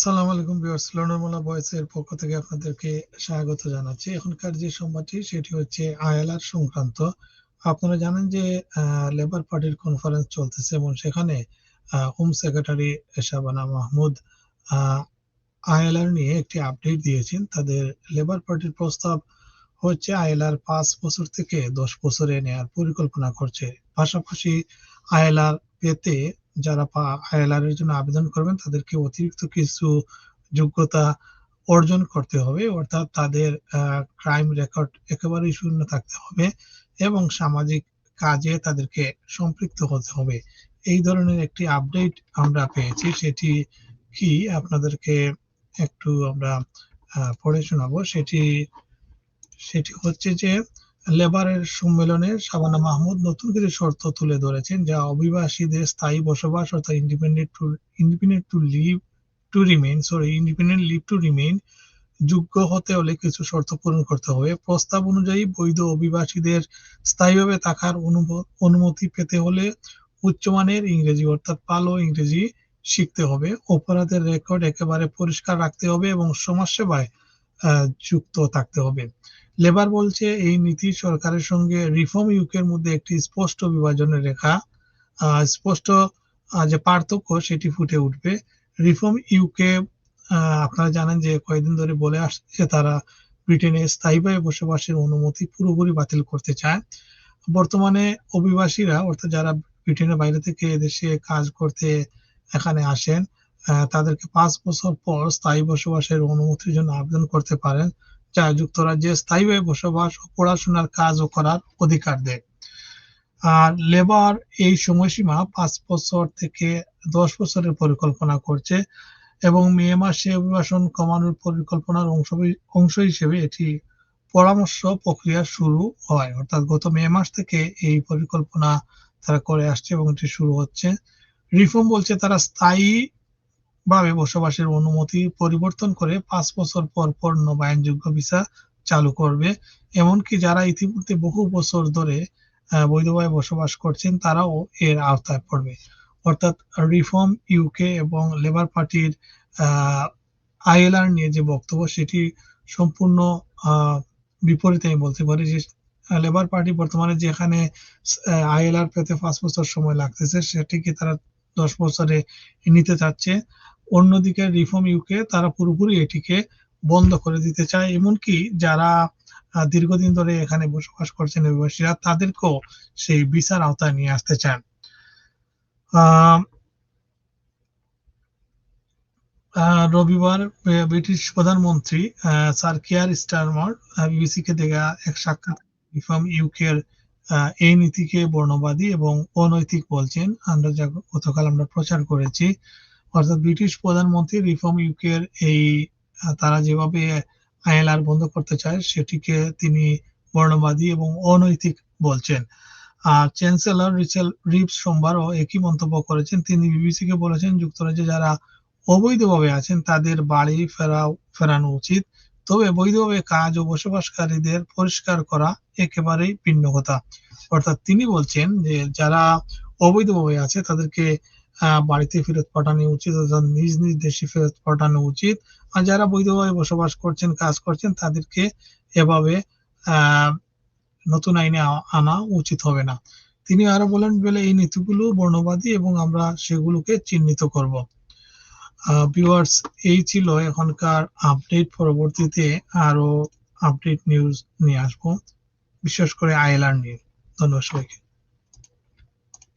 আসসালামু আলাইকুম ভিউয়ার্স লন্ডনমালা ভয়েসের পক্ষ থেকে আপনাদেরকে স্বাগত জানাচ্ছি। এখনকার যে সংবাদটি, সেটি হচ্ছে আইএলআর সংক্রান্ত। আপনারা জানেন যে লেবার পার্টির কনফারেন্স চলতেছে এবং সেখানে home secretary Shabana Mahmood ILR নিয়ে একটি আপডেট দিয়েছেন। তাদের লেবার পার্টির প্রস্তাব হচ্ছে আইএলআর পাঁচ বছর থেকে দশ বছরে নেয়ার পরিকল্পনা করছে। পাশাপাশি আইএলআর পেতে যারা আইএলআর এর জন্য আবেদন করবেন, তাদেরকে অতিরিক্ত কিছু যোগ্যতা অর্জন করতে হবে। অর্থাৎ তাদের ক্রাইম রেকর্ড একেবারেই শূন্য থাকতে হবে এবং সামাজিক কাজে তাদেরকে সম্পৃক্ত হতে হবে। এই ধরনের একটি আপডেট আমরা পেয়েছি। সেটি কি আপনাদেরকে একটু আমরা পড়ে শোনাবো। সেটি সেটি হচ্ছে যে লেবারের সম্মেলনে শাবানা মাহমুদ নতুন কিছু শর্ত তুলে ধরেছেন, যা অভিবাসীদের স্থায়ী বসবাস অর্থাৎ independent to independent to leave to remain sorry independent leave to remain যোগ্য হতে হলে কিছু শর্ত পূরণ করতে হবে। প্রস্তাব অনুযায়ী বৈধ অভিবাসীদের স্থায়ীভাবে থাকার অনুমতি পেতে হলে উচ্চমানের ইংরেজি অর্থাৎ পালো ইংরেজি শিখতে হবে। অপরাধের রেকর্ড একেবারে পরিষ্কার রাখতে হবে এবং সমাজসেবায় যুক্ত থাকতে হবে। লেবার বলছে, এই নীতি সরকারের সঙ্গে রিফর্ম ইউকের মধ্যে একটি স্পষ্ট বিভাজনের রেখা স্পষ্ট যে পার্থক্য সেটি ফুটে উঠবে। রিফর্ম ইউকে আপনারা জানেন যে কয়েকদিন ধরে বলে আসছে তারা ব্রিটেনে স্থায়ীভাবে বসবাসের অনুমতি পুরোপুরি বাতিল করতে চায়। বর্তমানে অভিবাসীরা, অর্থাৎ যারা ব্রিটেনের বাইরে থেকে এদেশে কাজ করতে এখানে আসেন তাদেরকে পাঁচ বছর পর স্থায়ী বসবাসের অনুমতির জন্য আবেদন করতে পারেন, যা যুক্তরাজ্যে স্থায়ীভাবে বসবাস ও পড়াশোনার কাজও করার অধিকার দেয়। আর লেবার এই সময়সীমা পাঁচ বছর থেকে দশ বছরের পরিকল্পনা করছে এবং মে মাসে অভিবাসন কমানোর পরিকল্পনার অংশ অংশ হিসেবে এটি পরামর্শ প্রক্রিয়া শুরু হয়। অর্থাৎ গত মে মাস থেকে এই পরিকল্পনা তারা করে আসছে এবং এটি শুরু হচ্ছে। রিফর্ম বলছে তারা স্থায়ী ভাবে বসবাসের অনুমতি পরিবর্তন করে পাঁচ বছর পর পর নবায়নযোগ্য ভিসা চালু করবে। এমনকি যারা ইতিমধ্যে বহু বছর ধরে বৈধভাবে বসবাস করছেন, তারাও এর আওতায় পড়বে। অর্থাৎ রিফর্ম ইউকে এবং লেবার পার্টির আইএলআর নিয়ে যে বক্তব্য, সেটি সম্পূর্ণ বিপরীতে আমি বলতে পারি যে লেবার পার্টি বর্তমানে যেখানে আইএলআর পেতে পাঁচ বছর সময় লাগতেছে, সেটিকে তারা দশ বছরে নিতে চাচ্ছে। অন্যদিকে রিফর্ম ইউকে তারা পুরোপুরি এটিকে বন্ধ করে দিতে চায়, এমনকি যারা দীর্ঘদিন ধরে এখানে বসবাস করছেন অভিবাসীরা, তাদেরকেও সেই বিচার আওতায় নিয়ে আসতে চান। রবিবার ব্রিটিশ প্রধানমন্ত্রী স্যার কেয়ার স্টারমার বিবিসি কে দেখা এক সাক্ষাৎ রিফর্ম ইউকের এই নীতিকে বর্ণবাদী এবং অনৈতিক বলছেন। আমরা যা গতকাল আমরা প্রচার করেছি। অর্থাৎ ব্রিটিশ প্রধানমন্ত্রী রিফর্ম ইউকের এই তারা যেভাবে আইএলআর বন্ধ করতে চায়, সেটিকে তিনি বর্ণবাদী এবং অনৈতিক বলছেন। আর চ্যান্সেলর রিচেল রিপস সোমবারও একই মন্তব্য করেছেন। তিনি বিবিসিকে বলেছেন, যুক্তরাজ্যে যারা অবৈধভাবে আছেন, তাদের বাড়ি ফেরা ফেরানো উচিত। তবে বৈধভাবে কাজ ও বসবাসকারীদের পরিষ্কার করা একেবারেই ভিন্ন কথা। অর্থাৎ তিনি বলছেন যে, যারা অবৈধভাবে আছে, তাদেরকে বাড়িতে ফেরত পাঠানো উচিত অর্থাৎ নিজ নিজ দেশে ফেরত পাঠানো উচিত। আর যারা বৈধভাবে বসবাস করছেন, কাজ করছেন, তাদেরকে এভাবে নতুন আইনে আনা উচিত হবে না। তিনি আরও বলেন, বলে এই নীতিগুলো বর্ণবাদী এবং আমরা সেগুলোকে চিহ্নিত করব। ভিউয়ার্স এই ছিল এখনকার আপডেট। পরবর্তীতে আরও আপডেট নিউজ নিয়ে আসব। বিশেষ করে আইএলআর নিয়ে। ধন্যবাদ সবাইকে।